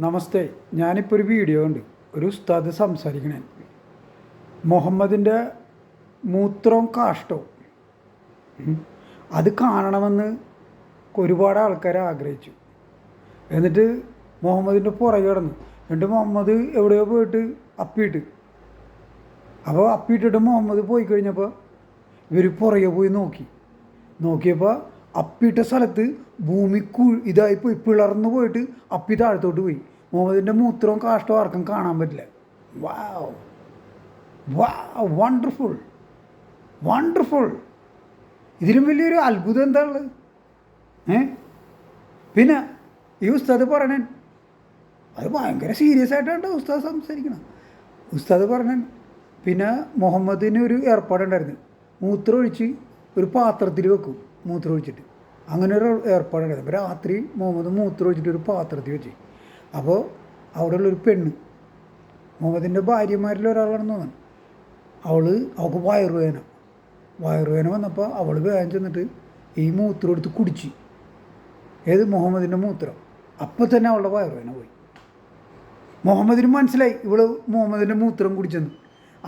നമസ്തേ ഞാനിപ്പോൾ ഒരു വീഡിയോ ഉണ്ട്. ഒരു ഉസ്താദ് സംസാരിക്കണേ. മുഹമ്മദിന്റെ മൂത്രവും കാഷ്ടവും അത് കാണണമെന്ന് ഒരുപാട് ആൾക്കാർ ആഗ്രഹിച്ചു. എന്നിട്ട് മുഹമ്മദിന്റെ പുറകെ കിടന്നു. എന്നിട്ട് മുഹമ്മദ് എവിടെയോ പോയിട്ട് അപ്പിയിട്ട്. അപ്പോൾ അപ്പിയിട്ടിട്ട് മുഹമ്മദ് പോയി കഴിഞ്ഞപ്പോൾ ഇവർ പുറകെ പോയി നോക്കി. നോക്കിയപ്പോൾ അപ്പിയിട്ട സ്ഥലത്ത് ഭൂമി കു ഇതായി പോയി പിളർന്നു പോയിട്ട് അപ്പി താഴത്തോട്ട് പോയി. മുഹമ്മദിന്റെ മൂത്രവും കാഷ്ടവും ആർക്കും കാണാൻ പറ്റില്ല. വാവ് വാ വണ്ടർഫുൾ വണ്ടർഫുൾ ഇതിലും വലിയൊരു അത്ഭുതം എന്താ ഉള്ളത് ഏ? പിന്നെ ഈ ഉസ്താദ് പറയണേ അത് ഭയങ്കര സീരിയസ് ആയിട്ടാണ് ഉസ്താദ് സംസാരിക്കണം ഉസ്താദ് പറഞ്ഞ പിന്നെ മുഹമ്മദിന് ഒരു ഏർപ്പാടുണ്ടായിരുന്നു. മൂത്രം ഒഴിച്ച് ഒരു പാത്രത്തിൽ വെക്കും. മൂത്രം ഒഴിച്ചിട്ട് അങ്ങനെ ഒരു ഏർപ്പാടുണ്ടായിരുന്നു അപ്പോൾ രാത്രി മുഹമ്മദ് മൂത്രമൊഴിച്ചിട്ട് ഒരു പാത്രത്തിൽ വെച്ച്. അപ്പോൾ അവിടെയുള്ളൊരു പെണ്ണ് മുഹമ്മദിന്റെ ഭാര്യമാരിൽ ഒരാളാണെന്ന് തോന്നുന്നു. അവൾ അവൾക്ക് വയറുവേദന വയറുവേദന വന്നപ്പോൾ അവൾ വേഗം ചെന്നിട്ട് ഈ മൂത്രം എടുത്ത് കുടിച്ച്. ഏത് മുഹമ്മദിന്റെ മൂത്രം? അപ്പം തന്നെ അവളുടെ വയറുവേദന പോയി. മുഹമ്മദിന് മനസ്സിലായി ഇവൾ മുഹമ്മദിന്റെ മൂത്രം കുടിച്ചെന്ന്.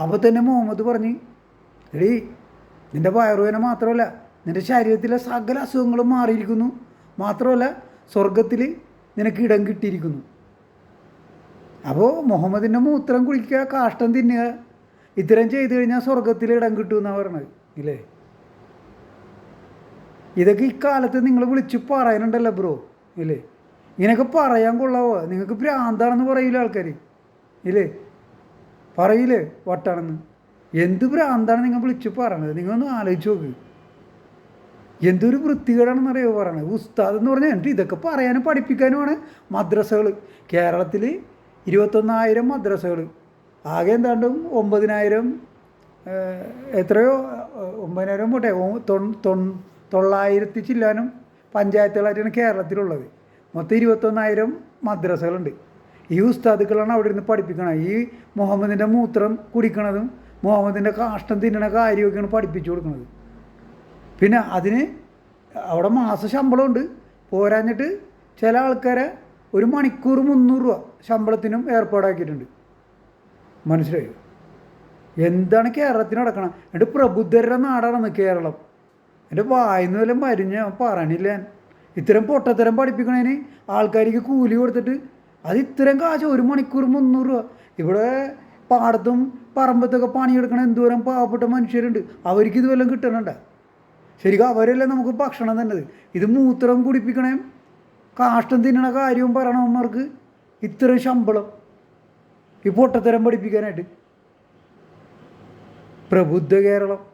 അപ്പോൾ തന്നെ മുഹമ്മദ് പറഞ്ഞ് എടീ നിന്റെ വയറുവേദന മാത്രമല്ല നിന്റെ ശരീരത്തിലെ സകല അസുഖങ്ങളും മാറിയിരിക്കുന്നു. മാത്രമല്ല സ്വർഗത്തിൽ നിനക്ക് ഇടം കിട്ടിയിരിക്കുന്നു. അപ്പോൾ മുഹമ്മദിന്റെ മൂത്രം കുളിക്കുക കാഷ്ടം തിന്നുക ഇത്തരം ചെയ്തു കഴിഞ്ഞാൽ സ്വർഗത്തിൽ ഇടം കിട്ടുമെന്നാണ് പറഞ്ഞത് ഇല്ലേ? ഇതൊക്കെ ഇക്കാലത്ത് നിങ്ങൾ വിളിച്ച് പറയാനുണ്ടല്ലോ ബ്രോ ഇല്ലേ? ഇങ്ങനെയൊക്കെ പറയാൻ കൊള്ളാവോ? നിങ്ങൾക്ക് ഭ്രാന്താണെന്ന് പറയില്ല ആൾക്കാർ ഇല്ലേ? പറയില്ലേ വട്ടാണെന്ന്? എന്ത് ഭ്രാന്താണ് നിങ്ങൾ വിളിച്ച് പറയണത്? നിങ്ങളൊന്ന് ആലോചിച്ച് നോക്ക്. എന്തൊരു വൃത്തികേടാണെന്നറിയോ പറയണത് ഉസ്താദ് എന്ന് പറഞ്ഞാൽ എന്നിട്ട് ഇതൊക്കെ പറയാനും പഠിപ്പിക്കാനുമാണ് മദ്രസകൾ കേരളത്തിൽ ഇരുപത്തൊന്നായിരം മദ്രസകൾ ആകെ എന്താണ്ടും ഒമ്പതിനായിരം എത്രയോ ഒമ്പതിനായിരം പോട്ടെ തൊള്ളായിരത്തി ചില്ലാനും പഞ്ചായത്തുകളായിട്ടാണ് കേരളത്തിലുള്ളത്. മൊത്തം ഇരുപത്തൊന്നായിരം മദ്രസകളുണ്ട്. ഈ ഉസ്താദുക്കളാണ് അവിടെ നിന്ന് പഠിപ്പിക്കണത് ഈ മുഹമ്മദിന്റെ മൂത്രം കുടിക്കണതും മുഹമ്മദിന്റെ കാഷ്ടം തിന്നണ കാര്യമൊക്കെയാണ് പഠിപ്പിച്ചു കൊടുക്കുന്നത് പിന്നെ അതിന് അവിടെ മാസ ശമ്പളമുണ്ട്. പോരാഞ്ഞിട്ട് ചില ആൾക്കാരെ ഒരു മണിക്കൂർ മുന്നൂറ് രൂപ ശമ്പളത്തിനും ഏർപ്പാടാക്കിയിട്ടുണ്ട്. മനസ്സിലായോ? എന്താണ് കേരളത്തിന് നടക്കണം? എന്റെ പ്രബുദ്ധരുടെ നാടാണെന്ന് കേരളം. എന്റെ വായന വല്ലതും മരിഞ്ഞ പറയണില്ല ഇത്തരം പൊട്ടത്തരം പഠിപ്പിക്കണതിന് ആൾക്കാർക്ക് കൂലി കൊടുത്തിട്ട് അത് ഇത്തരം കാശ് ഒരു മണിക്കൂർ മുന്നൂറ് രൂപ. ഇവിടെ പാടത്തും പറമ്പത്തൊക്കെ പണിയെടുക്കണ എന്തോരം പാവപ്പെട്ട മനുഷ്യരുണ്ട്. അവർക്ക് ഇത് കിട്ടണണ്ട? ശരിക്കും അവരല്ലേ നമുക്ക് ഭക്ഷണം തന്നത്? ഇത് മൂത്രം കുടിപ്പിക്കണേ. കാഷ്ടം തിന്നണ കാര്യവും പറയണവന്മാർക്ക് ഇത്രയും ശമ്പളം. ഈ പൊട്ടത്തരം പഠിപ്പിക്കാനായിട്ട്. പ്രബുദ്ധ കേരളം.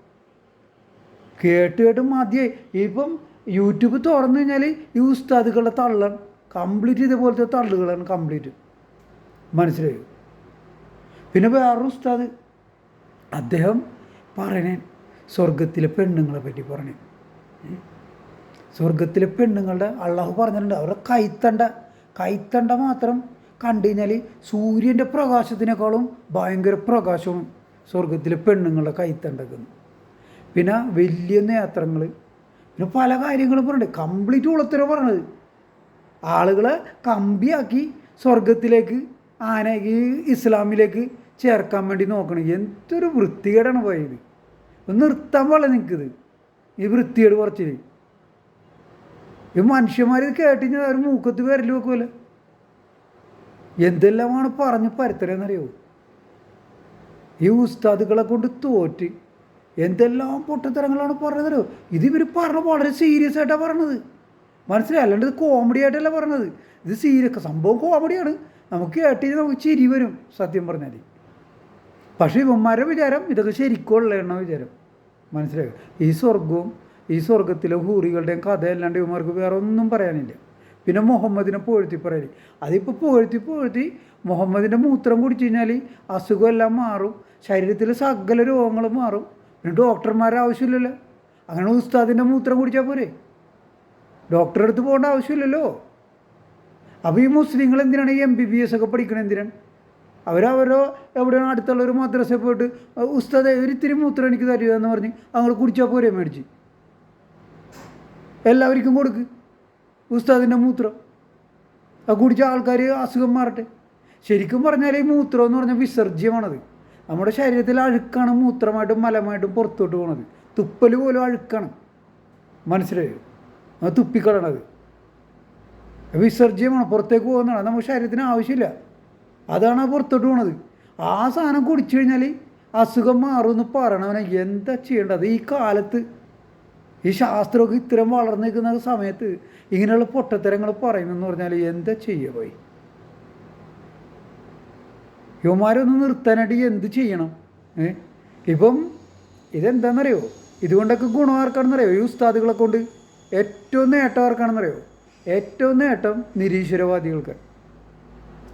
കേട്ട് കേട്ട് മതിയായി. ഇപ്പം യൂട്യൂബ് തുറന്നു കഴിഞ്ഞാൽ ഈ ഉസ്താദുകളുടെ തള്ളാണ് കംപ്ലീറ്റ് ഇതുപോലത്തെ തള്ളുകളാണ് കംപ്ലീറ്റ് മനസ്സിലായോ? പിന്നെ വേറൊരു ഉസ്താദ്. അദ്ദേഹം പറയണേ സ്വർഗത്തിലെ പെണ്ണുങ്ങളെ പറ്റി പറഞ്ഞു. സ്വർഗത്തിലെ പെണ്ണുങ്ങളുടെ അള്ളാഹു പറഞ്ഞിട്ടുണ്ട്. അവരുടെ കൈത്തണ്ട കൈത്തണ്ട മാത്രം കണ്ടു കഴിഞ്ഞാൽ സൂര്യന്റെ പ്രകാശത്തിനേക്കാളും ഭയങ്കര പ്രകാശവും സ്വർഗത്തിലെ പെണ്ണുങ്ങളുടെ കൈത്തണ്ടക്കുന്നു പിന്നെ വലിയ നേത്രങ്ങൾ പിന്നെ പല കാര്യങ്ങളും പറഞ്ഞു കംപ്ലീറ്റ് ഉളത്തര പറഞ്ഞത്. ആളുകളെ കമ്പിയാക്കി സ്വർഗത്തിലേക്ക് ആനയ്ക്ക് ഇസ്ലാമിലേക്ക് ചേർക്കാൻ വേണ്ടി നോക്കണം. എന്തൊരു വൃത്തികേടാണ് പോയത്. നിർത്താൻ പാടില്ല നിൽക്കുന്നത് ഈ വൃത്തിയോട് കുറച്ചിൽ ഈ മനുഷ്യന്മാർ ഇത് കേട്ടിഞ്ഞാൽ അവർ മൂക്കത്ത് വിരൽ വെക്കുമല്ല എന്തെല്ലാമാണ് പറഞ്ഞ് പരത്തരെന്നറിയോ ഈ ഉസ്താദുകളെ കൊണ്ട് തോറ്റ് എന്തെല്ലാം പൊട്ടത്തരങ്ങളാണ് പറഞ്ഞതല്ലോ ഇത് ഇവർ പറഞ്ഞ വളരെ സീരിയസ് ആയിട്ടാണ് പറഞ്ഞത്. മനസ്സിലായി? അല്ലാണ്ട് ഇത് കോമഡി ആയിട്ടല്ല പറഞ്ഞത്. ഇത് സീരിയസ് സംഭവം കോമഡിയാണ് നമുക്ക് കേട്ടിട്ട് നമുക്ക് ചിരി വരും സത്യം പറഞ്ഞാൽ പക്ഷേ ഇവന്മാരുടെ വിചാരം ഇതൊക്കെ ശരിക്കുള്ള എണ്ണ വിചാരം. മനസ്സിലായോ? ഈ സ്വർഗവും ഈ സ്വർഗത്തിലെ ഹൂറികളുടെയും കഥ അല്ലാണ്ട് ഇവന്മാർക്ക് വേറെ ഒന്നും പറയാനില്ല. പിന്നെ മുഹമ്മദിനെ പുകഴ്ത്തി പറയൽ. അതിപ്പോൾ പുകഴ്ത്തി പുകഴ്ത്തി മുഹമ്മദിന്റെ മൂത്രം കുടിച്ചു കഴിഞ്ഞാൽ അസുഖമെല്ലാം മാറും. ശരീരത്തിലെ സകല രോഗങ്ങളും മാറും. പിന്നെ ഡോക്ടർമാരെ ആവശ്യമില്ലല്ലോ. അങ്ങനെ ഉസ്താദിന്റെ മൂത്രം കുടിച്ചാൽ പോരെ? ഡോക്ടറെ അടുത്ത് പോകേണ്ട ആവശ്യമില്ലല്ലോ. അപ്പോൾ ഈ മുസ്ലിങ്ങൾ എന്തിനാണ് എം ബി ബി എസ് ഒക്കെ പഠിക്കണത് എന്തിനാണ്? അവരവരോ എവിടെയാണോ അടുത്തുള്ള ഒരു മദ്രസയിൽ പോയിട്ട് ഉസ്താദ് ഒരിത്തിരി മൂത്രം എനിക്ക് തരിക എന്ന് പറഞ്ഞ് അങ്ങോട്ട് കുടിച്ചാൽ പോരെ മേടിച്ച്. എല്ലാവർക്കും കൊടുക്ക് ഉസ്താദിന്റെ മൂത്രം. അത് കുടിച്ച ആൾക്കാർ അസുഖം മാറട്ടെ. ശരിക്കും പറഞ്ഞാൽ ഈ മൂത്രം എന്ന് പറഞ്ഞാൽ വിസർജ്യമാണത്. നമ്മുടെ ശരീരത്തിൽ അഴുക്കാണ് മൂത്രമായിട്ടും മലമായിട്ടും പുറത്തോട്ട് പോണത്. തുപ്പൽ പോലും അഴുക്കാണ്. മനസ്സിലായോ? അത് തുപ്പിക്കളണത് വിസർജ്യമാണ് പുറത്തേക്ക് പോകുന്നതാണ്. നമ്മുടെ ശരീരത്തിന് ആവശ്യമില്ല. അതാണ് പുറത്തോട്ട് പോണത്. ആ സാധനം കുടിച്ചു കഴിഞ്ഞാൽ അസുഖം മാറുമെന്ന് പറയണവനെ എന്താ ചെയ്യേണ്ടത്? ഈ കാലത്ത് ഈ ശാസ്ത്രമൊക്കെ ഇത്തരം വളർന്നു നിൽക്കുന്ന സമയത്ത് ഇങ്ങനെയുള്ള പൊട്ടത്തരങ്ങൾ പറയുന്നെന്ന് പറഞ്ഞാൽ എന്താ ചെയ്യുക പോയി? യുവമാരൊന്ന് നിർത്താനായിട്ട് എന്ത് ചെയ്യണം? ഇപ്പം ഇതെന്താണെന്നറിയോ ഇതുകൊണ്ടൊക്കെ ഗുണം ആർക്കാണെന്നറിയോ? ഈ ഉസ്താദുകളെ കൊണ്ട് ഏറ്റവും നേട്ടം ആർക്കാണെന്നറിയോ? ഏറ്റവും നേട്ടം നിരീശ്വരവാദികൾക്ക്.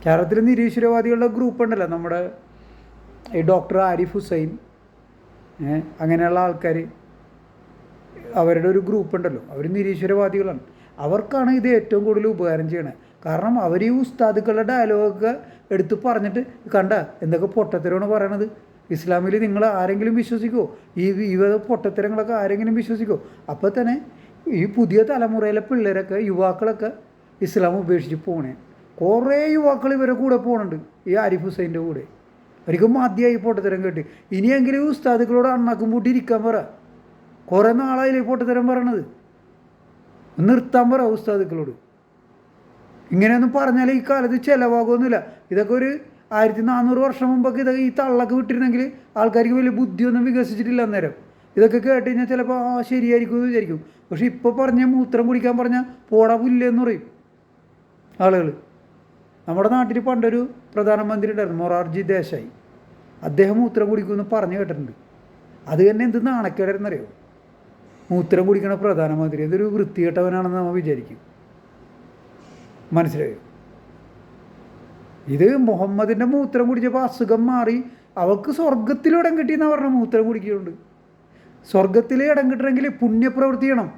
കേരളത്തിൽ നിരീശ്വരവാദികളുടെ ഗ്രൂപ്പ് ഉണ്ടല്ലോ നമ്മുടെ ഈ ഡോക്ടർ ആരിഫ് ഹുസൈൻ അങ്ങനെയുള്ള ആൾക്കാർ അവരുടെ ഒരു ഗ്രൂപ്പ് ഉണ്ടല്ലോ. അവർ നിരീശ്വരവാദികളാണ്. അവർക്കാണ് ഇത് ഏറ്റവും കൂടുതൽ ഉപകാരം ചെയ്യണത് കാരണം അവർ ഈ ഉസ്താദുക്കളുടെ ഡയലോഗൊക്കെ എടുത്ത് പറഞ്ഞിട്ട് കണ്ട എന്തൊക്കെ പൊട്ടത്തരമാണ് പറയണത്? ഇസ്ലാമിൽ നിങ്ങൾ ആരെങ്കിലും വിശ്വസിക്കുമോ ഈ ഈ പൊട്ടത്തരങ്ങളൊക്കെ ആരെങ്കിലും വിശ്വസിക്കുമോ അപ്പോൾ തന്നെ ഈ പുതിയ തലമുറയിലെ പിള്ളേരൊക്കെ യുവാക്കളൊക്കെ ഇസ്ലാം ഉപേക്ഷിച്ച് പോണേ. കുറേ യുവാക്കൾ ഇവരെ കൂടെ പോകുന്നുണ്ട് ഈ ആരിഫ് ഹുസൈന്റെ കൂടെ. അവർക്ക് മതിയായി പൊട്ടത്തരം കേട്ട്. ഇനിയെങ്കിലും ഉസ്താദുക്കളോട് അണ്ണാക്കും പൂട്ടി ഇരിക്കാൻ പറ. കുറേ നാളായില്ലേ പോട്ട് പൊട്ടത്തരം പറയണത്. നിർത്താൻ പറ ഉസ്താദുക്കളോട്. ഇങ്ങനെയൊന്നും പറഞ്ഞാൽ ഈ കാലത്ത് ചിലവാകുമൊന്നുമില്ല ഇതൊക്കെ ഒരു ആയിരത്തി നാനൂറ് വർഷം മുമ്പൊക്കെ ഇതൊക്കെ ഈ തള്ളൊക്കെ വിട്ടിരുന്നെങ്കിൽ ആൾക്കാർക്ക് വലിയ ബുദ്ധിയൊന്നും വികസിച്ചിട്ടില്ല അന്നേരം. ഇതൊക്കെ കേട്ട് കഴിഞ്ഞാൽ ചിലപ്പോൾ ആ ശരിയായിരിക്കും എന്ന് വിചാരിക്കും. പക്ഷെ ഇപ്പോൾ പറഞ്ഞ മൂത്രം കുടിക്കാൻ പറഞ്ഞാൽ പോടാ പുല്ലെന്ന് പറയും ആളുകൾ നമ്മുടെ നാട്ടിൽ പണ്ടൊരു പ്രധാനമന്ത്രി ഉണ്ടായിരുന്നു മൊറാർജി ദേശായി. അദ്ദേഹം മൂത്രം കുടിക്കുമെന്ന് പറഞ്ഞു കേട്ടിട്ടുണ്ട്. അത് തന്നെ എന്ത് നാണക്കേടായിരുന്നറിയോ മൂത്രം കുടിക്കണ പ്രധാനമന്ത്രി ഇതൊരു വൃത്തികെട്ടവനാണെന്ന് നമ്മൾ വിചാരിക്കും. മനസ്സിലായോ? ഇത് മുഹമ്മദിന്റെ മൂത്രം കുടിച്ചപ്പോൾ അസുഖം മാറി അവൾക്ക് ഇടം കിട്ടിയെന്നാണ് പറഞ്ഞ മൂത്രം കുടിക്കുന്നുണ്ട്. സ്വർഗത്തിൽ ഇടം കിട്ടണമെങ്കിൽ പുണ്യപ്രവൃത്തി ചെയ്യണം.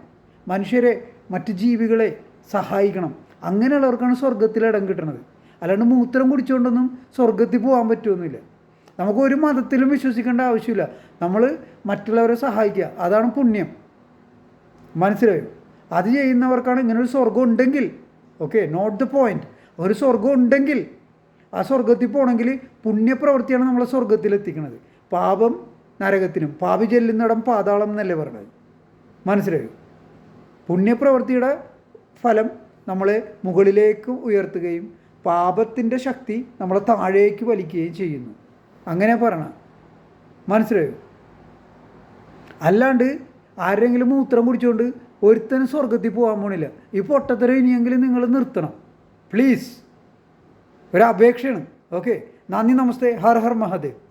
മനുഷ്യരെ മറ്റ് ജീവികളെ സഹായിക്കണം. അങ്ങനെയുള്ളവർക്കാണ് സ്വർഗത്തിൽ ഇടം കിട്ടണത്. അല്ലാണ്ട് മൂത്രം കുടിച്ചുകൊണ്ടൊന്നും സ്വർഗത്തിൽ പോകാൻ പറ്റുമെന്നില്ല നമുക്ക് ഒരു മതത്തിലും വിശ്വസിക്കേണ്ട ആവശ്യമില്ല. നമ്മൾ മറ്റുള്ളവരെ സഹായിക്കുക. അതാണ് പുണ്യം. മനസ്സിലായോ? അത് ചെയ്യുന്നവർക്കാണ് ഇങ്ങനെ ഒരു സ്വർഗം ഉണ്ടെങ്കിൽ ഓക്കെ നോട്ട് ദ പോയിന്റ്. ഒരു സ്വർഗം ഉണ്ടെങ്കിൽ ആ സ്വർഗത്തിൽ പോകണമെങ്കിൽ പുണ്യപ്രവൃത്തിയാണ് നമ്മളെ സ്വർഗത്തിലെത്തിക്കുന്നത് പാപം നരകത്തിനും പാപി ചെല്ലുന്നിടം പാതാളം എന്നല്ലേ പറഞ്ഞത് മനസ്സിലായോ? പുണ്യപ്രവൃത്തിയുടെ ഫലം നമ്മളെ മുകളിലേക്ക് ഉയർത്തുകയും പാപത്തിന്റെ ശക്തി നമ്മളെ താഴേക്ക് വലിക്കുകയും ചെയ്യുന്നു. അങ്ങനെ പറയണം. മനസ്സിലായോ? അല്ലാണ്ട് ആരെങ്കിലും മൂത്രം കുടിച്ചുകൊണ്ട് ഒരുത്തനും സ്വർഗത്തിൽ പോകാൻ പോണില്ല. ഈ പൊട്ടത്തരം ഇനിയെങ്കിലും നിങ്ങൾ നിർത്തണം. പ്ലീസ് ഒരു അപേക്ഷയാണ്. ഓക്കെ നന്ദി നമസ്തേ. ഹർ ഹർ മഹാദേവ്.